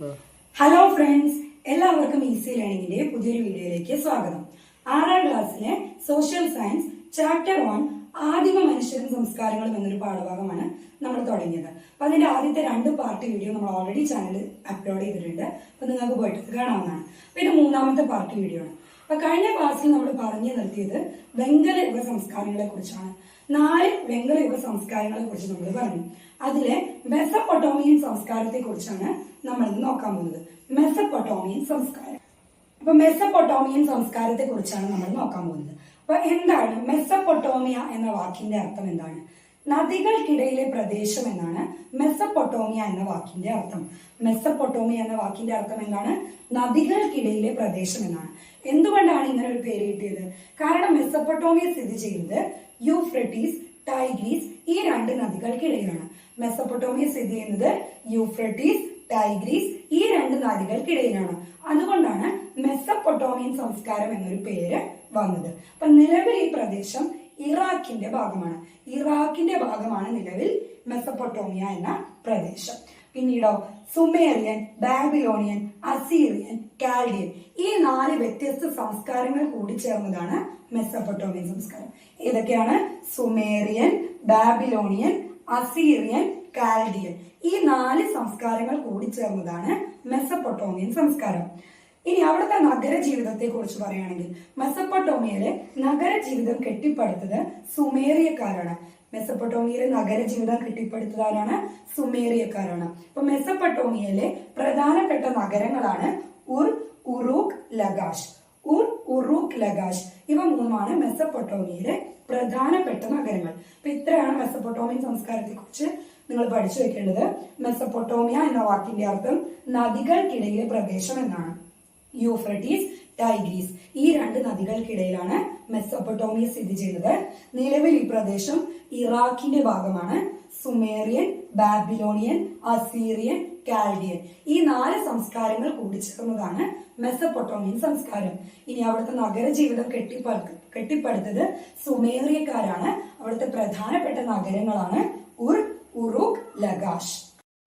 Hello friends എല്ലാവർക്കും easy ലേണിംഗിന്റെ പുതിയൊരു വീഡിയോയിലേക്ക് സ്വാഗതം. ആറാം ക്ലാസ്സിലെ സോഷ്യൽ സയൻസ് ചാപ്റ്റർ വൺ ആദിമ മനുഷ്യരും സംസ്കാരങ്ങളും എന്നൊരു പാഠഭാഗമാണ് നമ്മൾ തുടങ്ങിയത്. അപ്പൊ അതിന്റെ ആദ്യത്തെ രണ്ട് പാർട്ട് വീഡിയോ നമ്മൾ ഓൾറെഡി ചാനൽ അപ്ലോഡ് ചെയ്തിട്ടുണ്ട്. അപ്പൊ നിങ്ങൾക്ക് പോയിട്ട് കാണാവുന്നതാണ്. അപ്പൊ ഇത് മൂന്നാമത്തെ പാർട്ട് വീഡിയോ ആണ്. അപ്പൊ കഴിഞ്ഞ ക്ലാസ്സിൽ നമ്മൾ പറഞ്ഞു നിർത്തിയത് വെങ്കല യുഗ സംസ്കാരങ്ങളെ കുറിച്ചാണ്. നാല് വെങ്കലയുഗ സംസ്കാരങ്ങളെ കുറിച്ച് നമ്മൾ പറഞ്ഞു. അതിലെ മെസപ്പൊട്ടോമിയൻ സംസ്കാരത്തെ കുറിച്ചാണ് നമ്മൾ ഇന്ന് നോക്കാൻ പോകുന്നത്. മെസപ്പൊട്ടോമിയൻ സംസ്കാരം. അപ്പൊ മെസപ്പൊട്ടോമിയൻ സംസ്കാരത്തെ കുറിച്ചാണ് നമ്മൾ നോക്കാൻ പോകുന്നത്. അപ്പൊ എന്താണ് മെസപ്പൊട്ടോമിയ എന്ന വാക്കിന്റെ അർത്ഥം എന്താണ്? നദികൾക്കിടയിലെ പ്രദേശം എന്നാണ് മെസപ്പൊട്ടോമിയ എന്ന വാക്കിന്റെ അർത്ഥം. മെസപ്പൊട്ടോമിയ എന്ന വാക്കിന്റെ അർത്ഥം എന്താണ്? നദികൾക്കിടയിലെ പ്രദേശം എന്നാണ്. എന്തുകൊണ്ടാണ് ഇങ്ങനെ ഒരു പേര് കിട്ടിയത്? കാരണം മെസപ്പൊട്ടോമിയ സ്ഥിതി ചെയ്യുന്നത് യൂഫ്രട്ടീസ് ടൈഗ്രീസ് ഈ രണ്ട് നദികൾക്കിടയിലാണ്. മെസ്സപ്പൊട്ടോമിയ സ്ഥിതി ചെയ്യുന്നത് യൂഫ്രട്ടീസ് ടൈഗ്രീസ് ഈ രണ്ട് നദികൾക്കിടയിലാണ്. അതുകൊണ്ടാണ് മെസ്സപ്പൊട്ടോമിയൻ സംസ്കാരം എന്നൊരു പേര് വന്നത്. അപ്പൊ നിലവിൽ ഈ പ്രദേശം ഇറാഖിന്റെ ഭാഗമാണ്. ഇറാഖിന്റെ ഭാഗമാണ് നിലവിൽ മെസ്സപ്പൊട്ടോമിയ എന്ന പ്രദേശം. പിന്നീടോ സുമേറിയൻ ബാബിലോണിയൻ അസീറിയൻ കാൽഡിയൻ ഈ നാല് വ്യത്യസ്ത സംസ്കാരങ്ങൾ കൂടി ചേർന്നതാണ് മെസ്സപ്പൊട്ടോമിയൻ സംസ്കാരം. ഏതൊക്കെയാണ്? Sumerian Babylonian Assyrian Chaldean. ഈ നാല് സംസ്കാരങ്ങൾ കൂടി ചേർന്നതാണ് മെസ്സപ്പൊട്ടോമിയൻ സംസ്കാരം. ഇനി അവിടുത്തെ നഗര ജീവിതത്തെ കുറിച്ച് പറയുകയാണെങ്കിൽ മെസ്സപ്പൊട്ടോമിയയിലെ നഗര ജീവിതം കെട്ടിപ്പടുത്തത് സുമേറിയക്കാരാണ്. മെസ്സപ്പൊട്ടോമിയയിലെ നഗര ജീവിതം കെട്ടിപ്പടുത്തതാരാണ് സുമേറിയക്കാരാണ്. അപ്പൊ മെസ്സപ്പൊട്ടോമിയയിലെ പ്രധാനപ്പെട്ട നഗരങ്ങളാണ് ഉർ ഉറൂഖ് ലഗാഷ്. ഉർ ഉറൂഖ് ലഗാഷ് ഇവ മൂന്നുമാണ് മെസ്സപ്പൊട്ടോമിയയിലെ പ്രധാനപ്പെട്ട നഗരങ്ങൾ. അപ്പൊ ഇത്രയാണ് മെസ്സപ്പൊട്ടോമിയൻ സംസ്കാരത്തെ കുറിച്ച് നിങ്ങൾ പഠിച്ചു വെക്കേണ്ടത്. മെസ്സപ്പൊട്ടോമിയ എന്ന വാക്കിന്റെ അർത്ഥം നദികൾക്കിടയിലെ പ്രദേശം എന്നാണ്. യൂഫ്രട്ടീസ് ടൈഗ്രീസ് ഈ രണ്ട് നദികൾക്കിടയിലാണ് മെസ്സപ്പൊട്ടോമിയ സ്ഥിതി ചെയ്യുന്നത്. നിലവിൽ ഈ പ്രദേശം ഇറാഖിന്റെ ഭാഗമാണ്. Sumerian Babylonian Assyrian Chaldean. ഈ നാല് സംസ്കാരങ്ങൾ കൂടിച്ചേർന്നതാണ് മെസ്സപ്പൊട്ടോമിയൻ സംസ്കാരം. ഇനി അവിടുത്തെ നഗരജീവിതം കെട്ടിപ്പടു കെട്ടിപ്പടുത്തത് സുമേറിയക്കാരാണ്. അവിടുത്തെ പ്രധാനപ്പെട്ട നഗരങ്ങളാണ് ഉർ ഉറൂഖ് ലഗാഷ്.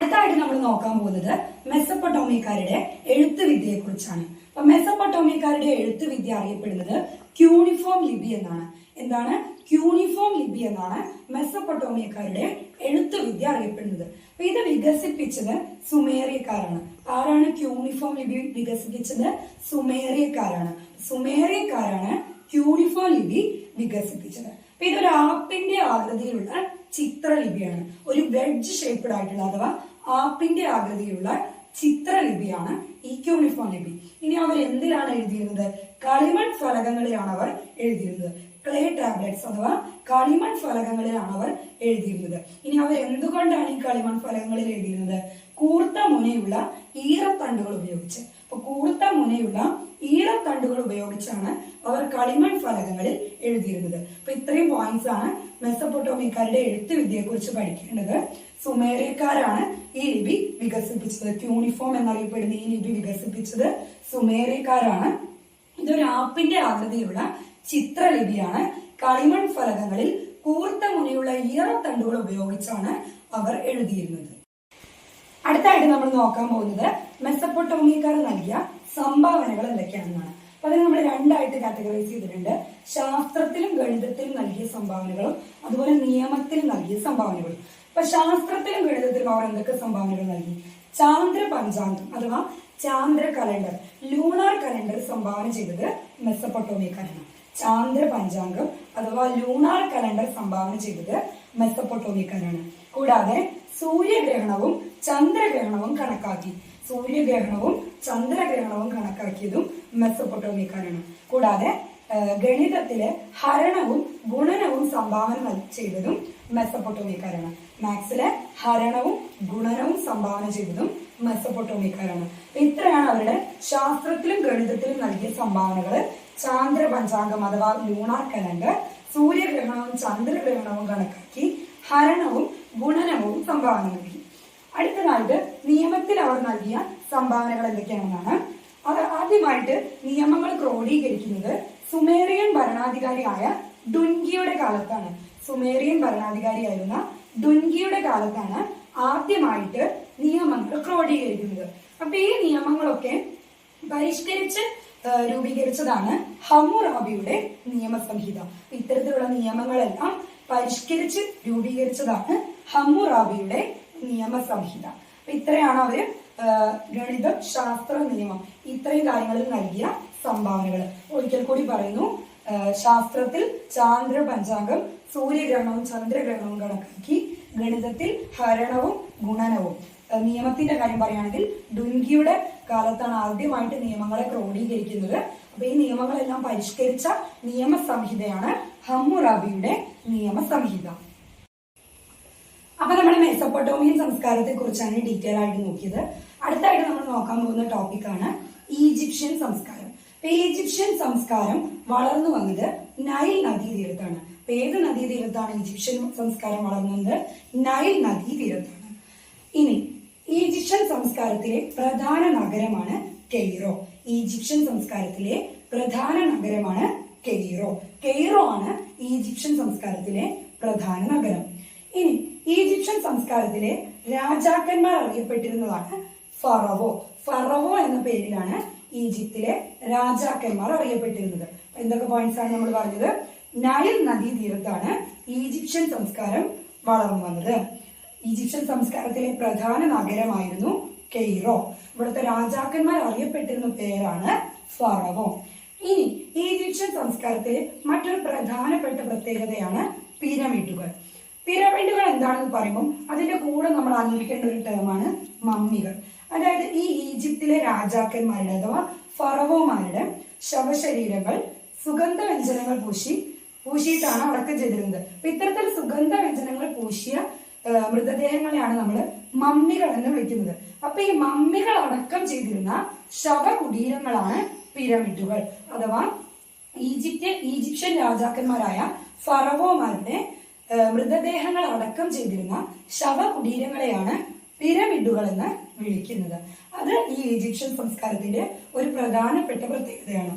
അടുത്തായിട്ട് നമ്മൾ നോക്കാൻ പോകുന്നത് മെസ്സപ്പൊട്ടോമിയക്കാരുടെ എഴുത്ത് വിദ്യയെ കുറിച്ചാണ് അപ്പൊ മെസ്സപ്പൊട്ടോമിയക്കാരുടെ എഴുത്ത് വിദ്യ അറിയപ്പെടുന്നത് ക്യൂണിഫോം ലിപി എന്നാണ്. എന്താണ്? ക്യൂണിഫോം ലിപി എന്നാണ് മെസ്സപ്പൊട്ടോമിയക്കാരുടെ എഴുത്ത് വിദ്യ അറിയപ്പെടുന്നത്. അപ്പൊ ഇത് വികസിപ്പിച്ചത് സുമേറിയക്കാരാണ്. ആരാണ് ക്യൂണിഫോം ലിപി വികസിപ്പിച്ചത്? സുമേറിയക്കാരാണ്. സുമേറിയക്കാരാണ് ക്യൂണിഫോം ലിപി വികസിപ്പിച്ചത്. അപ്പൊ ഇതൊരു ആപ്പിന്റെ ആകൃതിയിലുള്ള ചിത്രലിപിയാണ്. ഒരു വെഡ്ജ് ഷേപ്പ്ഡ് ആയിട്ടുള്ള അഥവാ ആപ്പിന്റെ ആകൃതിയിലുള്ള ചിത്രലിപിയാണ് ഈ ക്യൂണിഫോം ലിപി ഇനി അവർ എന്തിനാണ് എഴുതിയിരുന്നത്? കളിമൺ ഫലകങ്ങളിലാണ് അവർ എഴുതിയിരുന്നത്. ക്ലേ ടാബ്ലറ്റ്സ് അഥവാ കളിമൺ ഫലകങ്ങളിലാണ് അവർ എഴുതിയിരുന്നത്. ഇനി അവർ എന്തുകൊണ്ടാണ് ഈ കളിമൺ ഫലകങ്ങളിൽ എഴുതിയിരുന്നത്? കൂർത്ത മുനയുള്ള ഈറത്തണ്ടുകൾ ഉപയോഗിച്ച്. അപ്പൊ കൂർത്ത മുനയുള്ള ഈറത്തണ്ടുകൾ ഉപയോഗിച്ചാണ് അവർ കളിമൺ ഫലകങ്ങളിൽ എഴുതിയിരുന്നത്. അപ്പൊ ഇത്രയും പോയിന്റ്സ് ആണ് മെസ്സപ്പൊട്ടോമിക്കാരുടെ എഴുത്ത് വിദ്യയെ കുറിച്ച് പഠിക്കേണ്ടത്. സുമേറിയക്കാരാണ് ഈ ലിപി വികസിപ്പിച്ചത്. ക്യൂണിഫോം എന്നറിയപ്പെടുന്ന ഈ ലിപി വികസിപ്പിച്ചത് സുമേറിയക്കാരാണ്. ഇതൊരു ആപ്പിന്റെ ആകൃതിയുള്ള ചിത്രലിപിയാണ്. കളിമൺ ഫലകങ്ങളിൽ കൂർത്ത മുനിയുള്ള ഈറത്തണ്ടുകൾ ഉപയോഗിച്ചാണ് അവർ എഴുതിയിരുന്നത്. അടുത്തായിട്ട് നമ്മൾ നോക്കാൻ പോകുന്നത് മെസ്സപ്പൊട്ടോമിയക്കാർ നൽകിയ സംഭാവനകൾ എന്തൊക്കെയാണെന്നാണ്. അപ്പൊ അതിന് നമ്മൾ രണ്ടായിട്ട് കാറ്റഗറൈസ് ചെയ്തിട്ടുണ്ട്. ശാസ്ത്രത്തിലും ഗണിതത്തിലും നൽകിയ സംഭാവനകളും അതുപോലെ നിയമത്തിലും നൽകിയ സംഭാവനകളും. ഇപ്പൊ ശാസ്ത്രത്തിലും ഗണിതത്തിലും അവർ എന്തൊക്കെ സംഭാവനകൾ നൽകി? ചാന്ദ്ര പഞ്ചാംഗം അഥവാ ചാന്ദ്ര കലണ്ടർ ലൂണാർ കലണ്ടർ സംഭാവന ചെയ്തത് മെസ്സപ്പൊട്ടോമിയക്കാരാണ്. ചാന്ദ്ര പഞ്ചാംഗം അഥവാ ലൂണാർ കലണ്ടർ സംഭാവന ചെയ്തത് മെസ്സപ്പൊട്ടോമിയക്കാരാണ്. കൂടാതെ സൂര്യഗ്രഹണവും ചന്ദ്രഗ്രഹണവും കണക്കാക്കി. സൂര്യഗ്രഹണവും ചന്ദ്രഗ്രഹണവും കണക്കാക്കിയതും മെസ്സപ്പൊട്ടോമിക്കാരാണ്. കൂടാതെ ഗണിതത്തിലെ ഹരണവും ഗുണനവും സംഭാവന ചെയ്തതും മെസ്സപ്പൊട്ടോമിക്കാരാണ്. മാത്സിലെ ഹരണവും ഗുണനവും സംഭാവന ചെയ്തതും മെസ്സപ്പൊട്ടോമിക്കാരാണ്. ഇത്രയാണ് അവരുടെ ശാസ്ത്രത്തിലും ഗണിതത്തിലും നൽകിയ സംഭാവനകൾ ചാന്ദ്ര പഞ്ചാംഗം അഥവാ ലൂണാർ കലണ്ടർ സൂര്യഗ്രഹണവും ചന്ദ്രഗ്രഹണവും കണക്കാക്കി ഹരണവും ഗുണനവും സംഭാവന നൽകി. അടുത്തതായിട്ട് നിയമത്തിൽ അവർ നൽകിയ സംഭാവനകൾ എന്തൊക്കെയാണെന്നാണ്. അവർ ആദ്യമായിട്ട് നിയമങ്ങൾ ക്രോഡീകരിക്കുന്നത് സുമേറിയൻ ഭരണാധികാരിയായ ഡുൻഗിയുടെ കാലത്താണ്. സുമേറിയൻ ഭരണാധികാരിയായിരുന്ന ഡുൻഗിയുടെ കാലത്താണ് ആദ്യമായിട്ട് നിയമങ്ങൾ ക്രോഡീകരിക്കുന്നത്. അപ്പൊ ഈ നിയമങ്ങളൊക്കെ പരിഷ്കരിച്ച് രൂപീകരിച്ചതാണ് ഹമ്മുറാബിയുടെ നിയമസംഹിത. ഇത്തരത്തിലുള്ള നിയമങ്ങളെല്ലാം പരിഷ്കരിച്ച് രൂപീകരിച്ചതാണ് ഹമ്മുറാബിയുടെ നിയമസംഹിത. അപ്പൊ ഇത്രയാണ് അവർ ഗണിത ശാസ്ത്ര നിയമം. ഇത്രയും കാര്യങ്ങളിൽ നൽകിയ സംഭാവനകൾ ഒരിക്കൽ കൂടി പറയുന്നു ശാസ്ത്രത്തിൽ ചാന്ദ്ര പഞ്ചാംഗം സൂര്യഗ്രഹണവും ചന്ദ്രഗ്രഹണവും കണക്കാക്കി ഗണിതത്തിൽ ഹരണവും ഗുണനവും. നിയമത്തിന്റെ കാര്യം പറയുകയാണെങ്കിൽ ഡുൻകിയുടെ കാലത്താണ് ആദ്യമായിട്ട് നിയമങ്ങളെ ക്രോഡീകരിക്കുന്നത്. അപ്പൊ ഈ നിയമങ്ങളെല്ലാം പരിഷ്കരിച്ച നിയമസംഹിതയാണ് ഹമ്മുറാബിയുടെ നിയമസംഹിത. അപ്പൊ നമ്മുടെ മെസ്സപ്പൊട്ടോമിയൻ സംസ്കാരത്തെ കുറിച്ചാണ് ഡീറ്റെയിൽ ആയിട്ട് നോക്കിയത്. അടുത്തായിട്ട് നമ്മൾ നോക്കാൻ പോകുന്ന ടോപ്പിക്കാണ് ഈജിപ്ഷ്യൻ സംസ്കാരം. ഈജിപ്ഷ്യൻ സംസ്കാരം വളർന്നു വന്നത് നൈൽ നദീതീരത്താണ്. അപ്പൊ ഏത് നദീതീരത്താണ് ഈജിപ്ഷ്യൻ സംസ്കാരം വളർന്നത്? നൈൽ നദീതീരത്താണ്. ഇനി ഈജിപ്ഷ്യൻ സംസ്കാരത്തിലെ പ്രധാന നഗരമാണ് കെയ്റോ. ഈജിപ്ഷ്യൻ സംസ്കാരത്തിലെ പ്രധാന നഗരമാണ് കെയ്റോ. കെയ്റോ ആണ് ഈജിപ്ഷ്യൻ സംസ്കാരത്തിലെ പ്രധാന നഗരം. ഇനി ഈജിപ്ഷ്യൻ സംസ്കാരത്തിലെ രാജാക്കന്മാർ അറിയപ്പെട്ടിരുന്നതാണ് ഫറവോ. ഫറവോ എന്ന പേരിലാണ് ഈജിപ്തിലെ രാജാക്കന്മാർ അറിയപ്പെട്ടിരുന്നത്. എന്തൊക്കെ പോയിന്റ്സ് ആണ് നമ്മൾ പറഞ്ഞത്? നൈൽ നദീതീരത്താണ് ഈജിപ്ഷ്യൻ സംസ്കാരം വളർന്നു വന്നത്. ഈജിപ്ഷ്യൻ സംസ്കാരത്തിലെ പ്രധാന നഗരമായിരുന്നു കെയ്റോ. ഇവിടുത്തെ രാജാക്കന്മാർ അറിയപ്പെട്ടിരുന്ന പേരാണ് ഫറവോ. ഇനി ഈജിപ്ഷ്യൻ സംസ്കാരത്തിലെ മറ്റൊരു പ്രധാനപ്പെട്ട പ്രത്യേകതയാണ് പിരമിഡുകൾ. പിരമിഡുകൾ എന്താണെന്ന് പറയുമ്പോൾ അതിന്റെ കൂടെ നമ്മൾ അറിഞ്ഞിരിക്കേണ്ട ഒരു ടേമാണ് മമ്മികൾ. അതായത് ഈ ഈജിപ്തിലെ രാജാക്കന്മാരുടെ അഥവാ ഫറവോമാരുടെ ശവശരീരങ്ങൾ സുഗന്ധ വ്യഞ്ജനങ്ങൾ പൂശി പൂശിയിട്ടാണ് അടക്കം ചെയ്തിരുന്നത്. അപ്പൊ ഇത്തരത്തിൽ സുഗന്ധ വ്യഞ്ജനങ്ങൾ പൂശിയ മൃതദേഹങ്ങളെയാണ് നമ്മൾ മമ്മികൾ എന്ന് വിളിക്കുന്നത്. അപ്പൊ ഈ മമ്മികൾ അടക്കം ചെയ്തിരുന്ന ശവകുടീരങ്ങളാണ് പിരമിഡുകൾ. അഥവാ ഈജിപ്ത് ഈജിപ്ഷ്യൻ രാജാക്കന്മാരായ ഫറവോമാരുടെ മൃതദേഹങ്ങൾ അടക്കം ചെയ്തിരുന്ന ശവകുടീരങ്ങളെയാണ് പിരമിഡുകൾ എന്ന് വിളിക്കുന്നത്. അത് ഈ ഈജിപ്ഷ്യൻ സംസ്കാരത്തിന്റെ ഒരു പ്രധാനപ്പെട്ട പ്രത്യേകതയാണ്.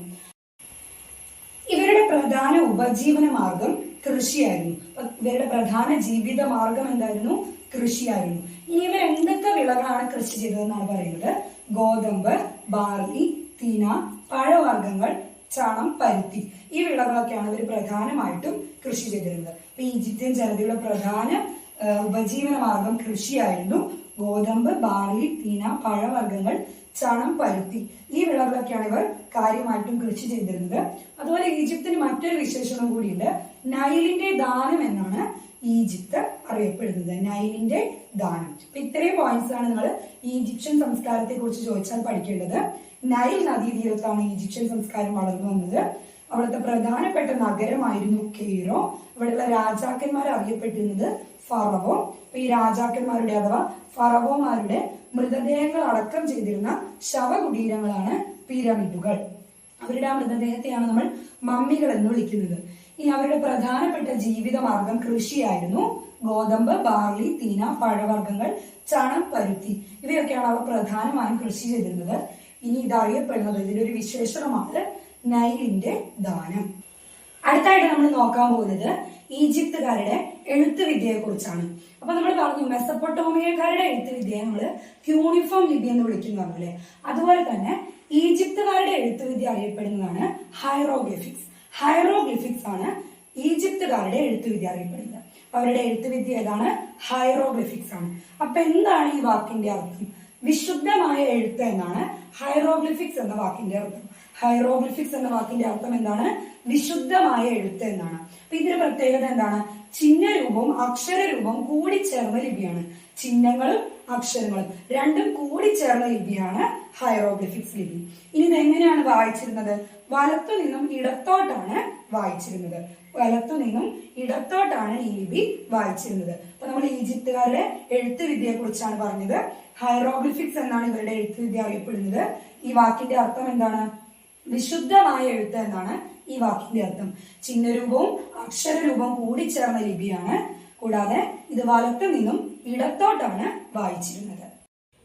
ഇവരുടെ പ്രധാന ഉപജീവന മാർഗം കൃഷിയായിരുന്നു. ഇവരുടെ പ്രധാന ജീവിത മാർഗം എന്തായിരുന്നു? കൃഷിയായിരുന്നു. ഇനി ഇവർ എന്തൊക്കെ വിളകളാണ് കൃഷി ചെയ്തതെന്നാണ് പറയുന്നത്. ഗോതമ്പ് ബാർലി തീന പഴവർഗങ്ങൾ ചണം പരുത്തി ഈ വിളകളൊക്കെയാണ് ഇവർ പ്രധാനമായിട്ടും കൃഷി ചെയ്തിരുന്നത്. അപ്പൊ ഈജിപ്തിയൻ ജനതയുടെ പ്രധാന ഉപജീവന മാർഗം കൃഷിയായിരുന്നു. ഗോതമ്പ് ബാർലി തീന പഴവർഗങ്ങൾ ചണം പരുത്തി ഈ വിളകളൊക്കെയാണ് ഇവർ കാര്യമായിട്ടും കൃഷി ചെയ്തിരുന്നത്. അതുപോലെ ഈജിപ്തിന് മറ്റൊരു വിശേഷണം കൂടിയുണ്ട്. നൈലിന്റെ ദാനം എന്നാണ് ഈജിപ്ത് അറിയപ്പെടുന്നത്. നൈലിന്റെ ദാനം. അപ്പൊ ഇത്രയും പോയിന്റ്സ് ആണ് നിങ്ങൾ ഈജിപ്ഷ്യൻ സംസ്കാരത്തെ കുറിച്ച് ചോദിച്ചാൽ പഠിക്കേണ്ടത്. നൈൽ നദീതീരത്താണ് ഈജിപ്ഷ്യൻ സംസ്കാരം വളർന്നു വന്നത്. പ്രധാനപ്പെട്ട നഗരമായിരുന്നു കെയ്റോ ഇവിടെയുള്ള രാജാക്കന്മാർ അറിയപ്പെട്ടിരുന്നത് ഫറവോ. അപ്പൊ ഈ രാജാക്കന്മാരുടെ അഥവാ ഫറവോമാരുടെ മൃതദേഹങ്ങൾ അടക്കം ചെയ്തിരുന്ന ശവകുടീരങ്ങളാണ് പിരമിഡുകൾ. അവരുടെ ആ മൃതദേഹത്തെയാണ് നമ്മൾ മമ്മികൾ എന്ന് വിളിക്കുന്നത്. ഇനി അവരുടെ പ്രധാനപ്പെട്ട ജീവിത മാർഗം കൃഷിയായിരുന്നു. ഗോതമ്പ് ബാർലി തീന പഴവർഗങ്ങൾ ചണം പരുത്തി ഇവയൊക്കെയാണ് അവർ പ്രധാനമായും കൃഷി ചെയ്തിരുന്നത്. ഇനി ഇത് അറിയപ്പെടുന്നത് ഇതിന്റെ ഒരു വിശേഷണമാണ്. നൈലിന്റെ ദാനം. അടുത്തായിട്ട് നമ്മൾ നോക്കാൻ പോകുന്നത് ഈജിപ്തുകാരുടെ എഴുത്ത് വിദ്യയെ കുറിച്ചാണ് അപ്പൊ നമ്മൾ പറഞ്ഞു മെസ്സപ്പൊട്ടോമിയക്കാരുടെ എഴുത്ത് വിദ്യയെ നമ്മൾ ക്യൂണിഫോം ലിപി എന്ന് വിളിക്കുന്നു പറഞ്ഞല്ലേ? അതുപോലെ തന്നെ ഈജിപ്തുകാരുടെ എഴുത്ത് വിദ്യ അറിയപ്പെടുന്നതാണ് ഹൈറോഗ്ലിഫിക്സ് ഹൈറോഗ്ലിഫിക്സ് ആണ് ഈജിപ്തുകാരുടെ എഴുത്ത് വിദ്യ അറിയപ്പെടുന്നത്. അവരുടെ എഴുത്ത് വിദ്യ ഏതാണ്? ഹൈറോഗ്ലിഫിക്സ് ആണ്. അപ്പൊ എന്താണ് ഈ വാക്കിന്റെ അർത്ഥം? വിശുദ്ധമായ എഴുത്ത് എന്നാണ് ഹൈറോഗ്ലിഫിക്സ് എന്ന വാക്കിന്റെ അർത്ഥം. ഹൈറോഗ്ലിഫിക്സ് എന്ന വാക്കിന്റെ അർത്ഥം എന്താണ്? വിശുദ്ധമായ എഴുത്ത് എന്നാണ്. അപ്പൊ ഇതിന്റെ പ്രത്യേകത എന്താണ്? ചിഹ്നരൂപവും അക്ഷരരൂപവും കൂടിച്ചേർന്ന ലിപിയാണ്. ചിഹ്നങ്ങളും അക്ഷരങ്ങളും രണ്ടും കൂടി ചേർന്ന ലിപിയാണ് ഹൈറോഗ്ലിഫിക്സ് ലിപി. ഇനി ഇത് എങ്ങനെയാണ് വായിച്ചിരുന്നത്? വലത്തു നിന്നും ഇടത്തോട്ടാണ് വായിച്ചിരുന്നത്. വലത്തു നിന്നും ഇടത്തോട്ടാണ് ഈ ലിപി വായിച്ചിരുന്നത്. അപ്പൊ നമ്മൾ ഈജിപ്തുകാരുടെ എഴുത്ത് വിദ്യയെ കുറിച്ചാണ് പറഞ്ഞത്. ഹൈറോഗ്ലിഫിക്സ് എന്നാണ് ഇവരുടെ എഴുത്ത് വിദ്യ അറിയപ്പെടുന്നത്. ഈ വാക്കിന്റെ അർത്ഥം എന്താണ്? വിശുദ്ധമായ എഴുത്ത് എന്നാണ് ഈ വാക്കിന്റെ അർത്ഥം. ചിഹ്നരൂപവും അക്ഷരരൂപവും കൂടിച്ചേർന്ന ലിപിയാണ്. കൂടാതെ ഇത് വലത്തു നിന്നും ഇടത്തോട്ടാണ് വായിച്ചിരുന്നത്.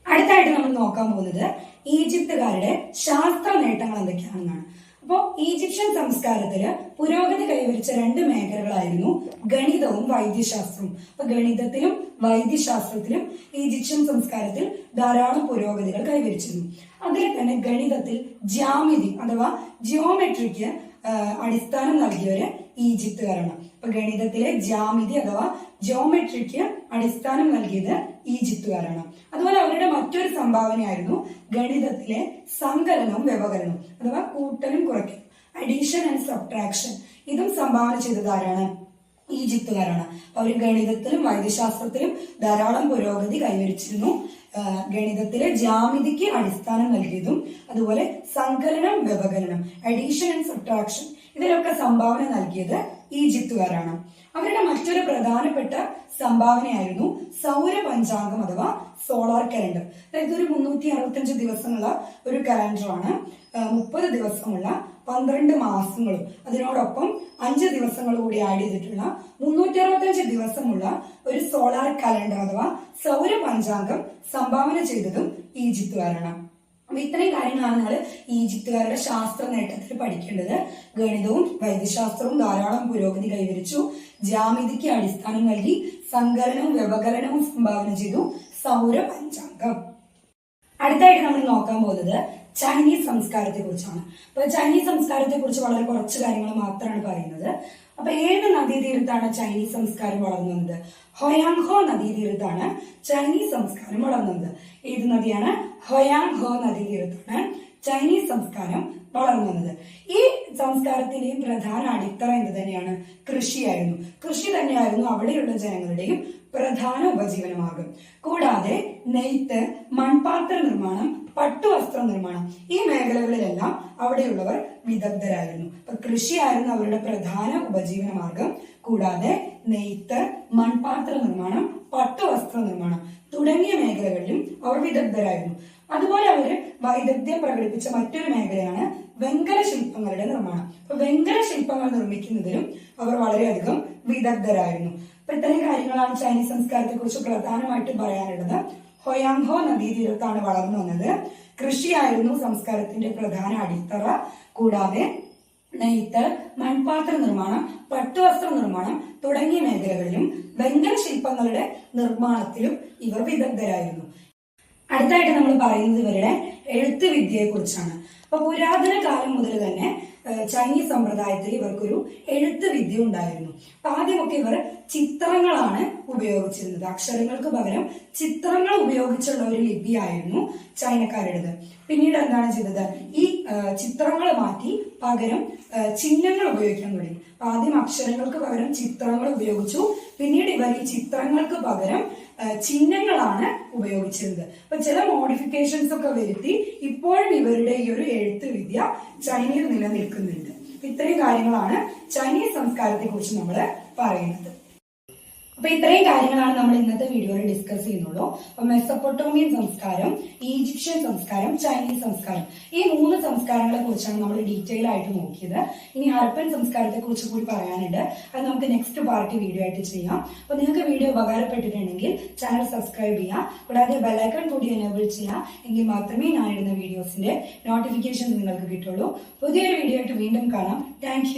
അടുത്തായിട്ട് നമ്മൾ നോക്കാൻ പോകുന്നത് ഈജിപ്തുകാരുടെ ശാസ്ത്ര നേട്ടങ്ങൾ എന്തൊക്കെയാണെന്നാണ്. അപ്പോൾ ഈജിപ്ഷ്യൻ സംസ്കാരത്തിൽ പുരോഗതി കൈവരിച്ച രണ്ട് മേഖലകളായിരുന്നു ഗണിതവും വൈദ്യശാസ്ത്രവും. അപ്പൊ ഗണിതത്തിലും വൈദ്യശാസ്ത്രത്തിലും ഈജിപ്ഷ്യൻ സംസ്കാരത്തിൽ ധാരാളം പുരോഗതികൾ കൈവരിച്ചിരുന്നു. അതിൽ തന്നെ ഗണിതത്തിൽ ജ്യാമിതി അഥവാ ജിയോമെട്രിക്ക് അടിസ്ഥാനം നൽകിയവര് ഈജിപ്തുകാരാണ്. അപ്പൊ ഗണിതത്തിലെ ജ്യാമിതി അഥവാ ജിയോമെട്രിക്ക് അടിസ്ഥാനം നൽകിയത് ഈജിപ്തുകാരാണ്. മറ്റൊരു സംഭാവനയായിരുന്നു ഗണിതത്തിലെ സങ്കലനവും വ്യവകലനവും അഥവാ കൂട്ടലും കുറയ്ക്കലും അഡീഷൻ ആൻഡ് സബ്ട്രാക്ഷൻ ഇതും സംഭാവന ചെയ്തതാരാണ്? ഈജിപ്തുകാരാണ്. അവർ ഗണിതത്തിലും വൈദ്യശാസ്ത്രത്തിലും ധാരാളം പുരോഗതി കൈവരിച്ചിരുന്നു. ഗണിതത്തിലെ ജാമിതിക്ക് അടിസ്ഥാനം നൽകിയതും അതുപോലെ സങ്കലനം വ്യവകലനം അഡീഷൻ ആൻഡ് സബ്ട്രാക്ഷൻ ഇതിലൊക്കെ സംഭാവന നൽകിയത് ഈജിപ്തുകാരാണ്. അവരുടെ മറ്റൊരു പ്രധാനപ്പെട്ട സംഭാവനയായിരുന്നു സൗര പഞ്ചാംഗം അഥവാ സോളാർ കലണ്ടർ അതായത് ഒരു മുന്നൂറ്റി അറുപത്തഞ്ച് ദിവസമുള്ള ഒരു കലണ്ടറാണ്. മുപ്പത് ദിവസമുള്ള പന്ത്രണ്ട് മാസങ്ങളും. അതിനോടൊപ്പം അഞ്ച് ദിവസങ്ങൾ കൂടി ആഡ് ചെയ്തിട്ടുള്ള മുന്നൂറ്റി അറുപത്തഞ്ച് ദിവസമുള്ള ഒരു സോളാർ കലണ്ടർ അഥവാ സൗര പഞ്ചാംഗം സംഭാവന ചെയ്തതും ഈജിപ്തുകാരാണ്. അപ്പൊ ഇത്രയും കാര്യങ്ങളാണ് നിങ്ങൾ ഈജിപ്തുകാരുടെ ശാസ്ത്ര നേട്ടത്തിൽ പഠിക്കേണ്ടത്. ഗണിതവും വൈദ്യശാസ്ത്രവും ധാരാളം പുരോഗതി കൈവരിച്ചു. ജാമിതിക്ക് അടിസ്ഥാനം നൽകി സങ്കലനവും വ്യവകലനവും സംഭാവന ചെയ്തു. സൗര പഞ്ചാംഗം. അടുത്തായിട്ട് നമ്മൾ നോക്കാൻ പോകുന്നത് ചൈനീസ് സംസ്കാരത്തെ കുറിച്ചാണ് അപ്പൊ ചൈനീസ് സംസ്കാരത്തെ കുറിച്ച് വളരെ കുറച്ച് കാര്യങ്ങൾ മാത്രമാണ് പറയുന്നത്. അപ്പൊ ഏത് നദീതീരത്താണ് ചൈനീസ് സംസ്കാരം വളർന്നത്? ഹൊയാങ്ഹോ നദീതീരത്താണ് ചൈനീസ് സംസ്കാരം വളർന്നത്. ഏത് നദിയാണ്? ഹൊയാങ് ഹോ നദീതീരത്താണ്. ചൈനീസ് സംസ്കാരം വളർന്നു വന്നത് ഈ സംസ്കാരത്തിന്റെയും പ്രധാന അടിത്തറ എന്ത് തന്നെയാണ്? കൃഷിയായിരുന്നു. കൃഷി തന്നെയായിരുന്നു അവിടെയുള്ള ജനങ്ങളുടെയും പ്രധാന ഉപജീവനമാർഗം. കൂടാതെ നെയ്ത്ത് മൺപാത്ര നിർമ്മാണം പട്ടുവസ്ത്ര നിർമ്മാണം ഈ മേഖലകളിലെല്ലാം അവിടെയുള്ളവർ വിദഗ്ധരായിരുന്നു. അപ്പൊ കൃഷിയായിരുന്നു അവരുടെ പ്രധാന ഉപജീവന മാർഗം കൂടാതെ നെയ്ത്ത് മൺപാത്ര നിർമ്മാണം പട്ടുവസ്ത്ര നിർമ്മാണം തുടങ്ങിയ മേഖലകളിലും അവർ വിദഗ്ധരായിരുന്നു. അതുപോലെ അവർ വൈദഗ്ധ്യം പ്രകടിപ്പിച്ച മറ്റൊരു മേഖലയാണ് വെങ്കല ശില്പങ്ങളുടെ നിർമ്മാണം. അപ്പൊ വെങ്കല ശില്പങ്ങൾ നിർമ്മിക്കുന്നതിലും അവർ വളരെയധികം വിദഗ്ധരായിരുന്നു. അപ്പൊ ഇത്തരം കാര്യങ്ങളാണ് ചൈനീസ് സംസ്കാരത്തെ കുറിച്ച് പ്രധാനമായിട്ടും പറയാനുള്ളത്. ഹൊയാങ്ഹോ നദീതീരത്താണ് വളർന്നു വന്നത്. കൃഷിയായിരുന്നു സംസ്കാരത്തിന്റെ പ്രധാന അടിത്തറ. കൂടാതെ നെയ്ത്ത് മൺപാത്ര നിർമ്മാണം പട്ടുവസ്ത്ര നിർമ്മാണം തുടങ്ങിയ മേഖലകളിലും വെങ്കല ശില്പങ്ങളുടെ നിർമ്മാണത്തിലും ഇവർ വിദഗ്ധരായിരുന്നു. അടുത്തായിട്ട് നമ്മൾ പറയുന്നത് ഇവരുടെ എഴുത്ത് വിദ്യയെ കുറിച്ചാണ് അപ്പൊ പുരാതന കാലം മുതൽ തന്നെ ചൈനീസ് സമ്പ്രദായത്തിൽ ഇവർക്കൊരു എഴുത്ത് വിദ്യ ഉണ്ടായിരുന്നു. അപ്പൊ ആദ്യമൊക്കെ ഇവർ ചിത്രങ്ങളാണ് ഉപയോഗിച്ചിരുന്നത്. അക്ഷരങ്ങൾക്ക് പകരം ചിത്രങ്ങൾ ഉപയോഗിച്ചുള്ള ഒരു ലിപിയായിരുന്നു ചൈനക്കാരുടേത്. പിന്നീട് എന്താണ് ചെയ്തത്? ഈ ചിത്രങ്ങൾ മാറ്റി പകരം ചിഹ്നങ്ങൾ ഉപയോഗിക്കാൻ തുടങ്ങി. ആദ്യം അക്ഷരങ്ങൾക്ക് പകരം ചിത്രങ്ങൾ ഉപയോഗിച്ചു. പിന്നീട് ഇവർ ഈ ചിത്രങ്ങൾക്ക് പകരം ചിഹ്നങ്ങളാണ് ഉപയോഗിച്ചിരുന്നത്. അപ്പൊ ചില മോഡിഫിക്കേഷൻസ് ഒക്കെ വരുത്തി ഇപ്പോഴും ഇവരുടെ ഈ ഒരു എഴുത്ത് വിദ്യ ചൈനയിൽ നിലനിൽക്കുന്നുണ്ട്. ഇത്രയും കാര്യങ്ങളാണ് ചൈനീസ് സംസ്കാരത്തെ കുറിച്ച് നമ്മൾ പറയുന്നത്. അപ്പൊ ഇത്രയും കാര്യങ്ങളാണ് നമ്മൾ ഇന്നത്തെ വീഡിയോയിൽ ഡിസ്കസ് ചെയ്യുന്നുള്ളൂ. അപ്പൊ മെസ്സപ്പൊട്ടോമിയൻ സംസ്കാരം ഈജിപ്ഷ്യൻ സംസ്കാരം ചൈനീസ് സംസ്കാരം. ഈ മൂന്ന് സംസ്കാരങ്ങളെ കുറിച്ചാണ് നമ്മൾ ഡീറ്റെയിൽ ആയിട്ട് നോക്കിയത്. ഇനി ഹർപ്പൻ സംസ്കാരത്തെ കുറിച്ച് കൂടി പറയാനുണ്ട്. അത് നമുക്ക് നെക്സ്റ്റ് പാർട്ടി വീഡിയോ ആയിട്ട് ചെയ്യാം. അപ്പൊ നിങ്ങൾക്ക് വീഡിയോ ഉപകാരപ്പെട്ടിട്ടുണ്ടെങ്കിൽ ചാനൽ സബ്സ്ക്രൈബ് ചെയ്യാം. കൂടാതെ ബെല്ലൈക്കൺ കൂടി എനേബിൾ ചെയ്യാം. എങ്കിൽ മാത്രമേ ഞാൻ ഇടുന്ന വീഡിയോസിന്റെ നോട്ടിഫിക്കേഷൻ നിങ്ങൾക്ക് കിട്ടുള്ളൂ. പുതിയൊരു വീഡിയോ ആയിട്ട് വീണ്ടും കാണാം. താങ്ക്